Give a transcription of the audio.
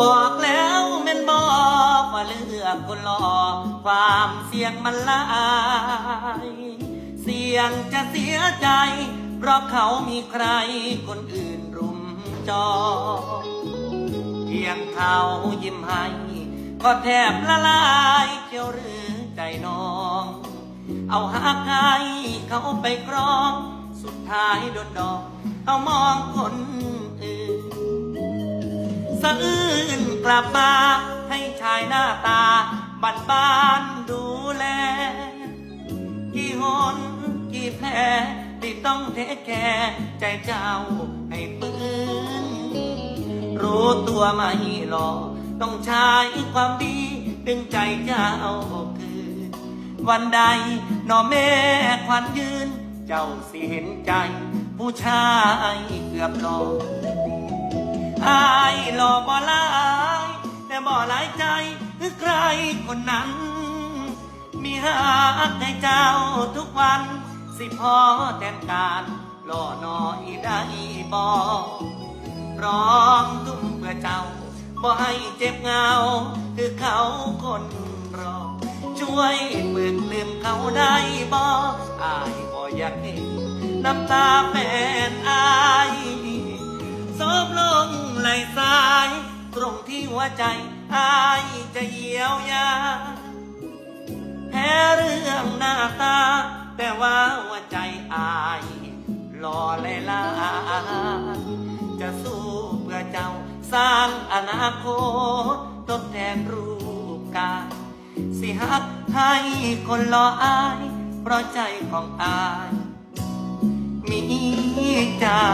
บอกแล้วแม่นบอกว่าเลือกคนหล่อความเสี่ยงมันลาย เสี่ยงจะเสียใจ เพราะเขามีใครคนอื่นรุมจองเพียงเขายิ้มให้ก็แทบละลายเกี่ยวหรือใจน้อง เอาหักให้เขาไปครอง สุดท้ายโดนดอกเขามองคนอื่นะอื้นกลับมาให้ชายหน้าตาบันบานดูแล กี่หนกี่แผลที่ต้องเทคแคร์ใจเจ้าให้ปืนรู้ตัวไม่หรอต้องใช้ความดี ดึงใจเจ้าคืน วันใดนอแม่ควันยืน เจ้าสิเห็นใจ ผู้ชายเกือบหลอก อายหล่อบ่หลายแต่บ่หลายใจคือใครคนนั้น มีหักให้เจ้าทุกวัน สิพอแทนการหล่อหน่อยได้บ่พร้อมทุ่มเพื่อเจ้าบ่ให้เจ็บเหงา คือเขาคนรอช่วยเบิกลืมเขาได้บ่อายบ่อยากเห็นน้ำตาแฟนอาย ซบลงไหลสาย ตรงที่หัวใจอายจะเยียวยา แพ้เรื่องหน้าตา แต่ว่าหัวใจอายรอเลยลาจะสู้เพื่อเจ้าสร้างอนาคตทดแทนรูปกายสิฮักให้คนรออาย เพราะใจของอาย มีเจ้า